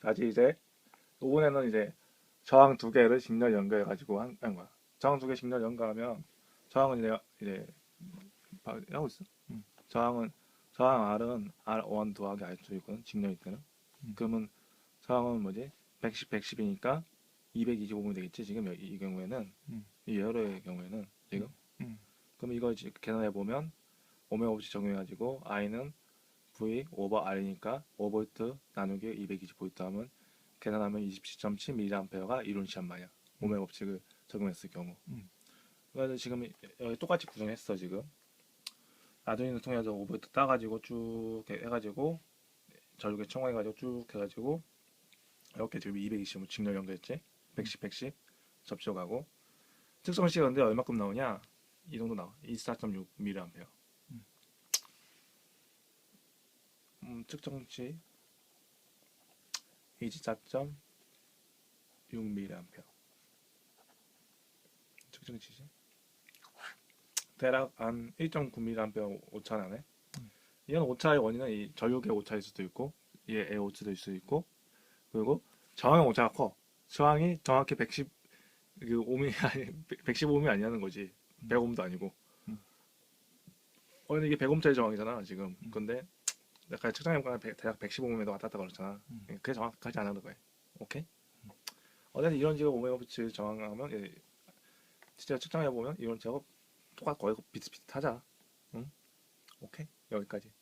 다시 이제 이번에는 이제 저항 두 개를 직렬 연결해 가지고 한, 한 거야. 저항 두 개 직렬 연결하면 저항은 이제 이제 봐- 하고 있어. 음. 저항은 저항 R은 R1 더하기 R2 있거든. 직렬일 때는. 음. 그러면 저항은 뭐지? 110, 110이니까 225면 되겠지. 지금 이, 이 경우에는 음. 이 여러의 경우에는 지금. 음. 그럼 지- 계산해 보면 오메가 법칙 적용해 가지고 I는 V 오버 R이니까 5V 나누기 225V 하면 계산하면 27.7mA가 이론 시한 말이야. 오메가 법칙을 적용했을 경우. 음. 그래서 지금 여기 똑같이 구성했어 지금. 나중에는 통해서 5V 따가지고 쭉 해가지고 전류계 청구해가지고 쭉 해가지고 이렇게 지금 220을 직렬 연결했지. 110, 110 접촉하고 특성시가 근데 얼마큼 나오냐? 이 정도 나와. 24.6 mA. 음. 음, 측정치 24.6 mA. 측정치지. 대략 한 1.9 mA 오차 나네. 음. 이건 오차의 원인은 이 전류계 오차일 수도 있고, 얘의 오차일 수도 있고, 그리고 저항의 오차가 커. 저항이 정확히 110, 그 5mm 아니, 115mm 아니라는 거지. 100ohm도 아니고. 음. 어, 근데 이게 100ohm짜리 저항이잖아, 지금. 음. 근데 내가 측정해보니까 백- 대략 115ohm에도 왔다 갔다 그렇잖아. 음. 그게 정확하지 않은 거야. 오케이? 어쨌든 이런 식으로 오메가비츠 저항하면 예, 진짜 측정해보면 이런 작업 똑같 거의 비슷비슷하자. 응? 오케이? 여기까지. 음.